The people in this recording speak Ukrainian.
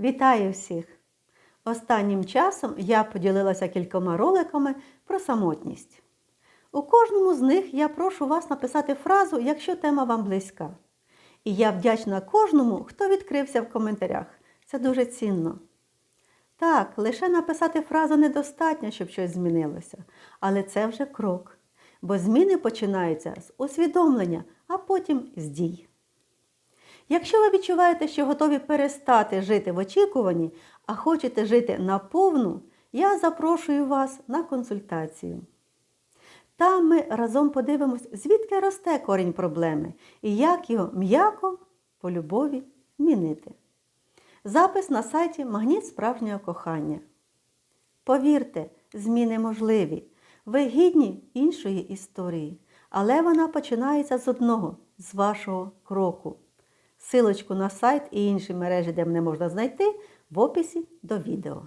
Вітаю всіх! Останнім часом я поділилася кількома роликами про самотність. У кожному з них я прошу вас написати фразу, якщо тема вам близька. І я вдячна кожному, хто відкрився в коментарях. Це дуже цінно. Так, лише написати фразу недостатньо, щоб щось змінилося, але це вже крок. Бо зміни починаються з усвідомлення, а потім з дій. Якщо ви відчуваєте, що готові перестати жити в очікуванні, а хочете жити наповну, я запрошую вас на консультацію. Там ми разом подивимось, звідки росте корінь проблеми і як його м'яко по любові змінити. Запис на сайті Магніт справжнього кохання. Повірте, зміни можливі. Ви гідні іншої історії, але вона починається з одного, з вашого кроку. Силочку на сайт і інші мережі, де мене можна знайти, в описі до відео.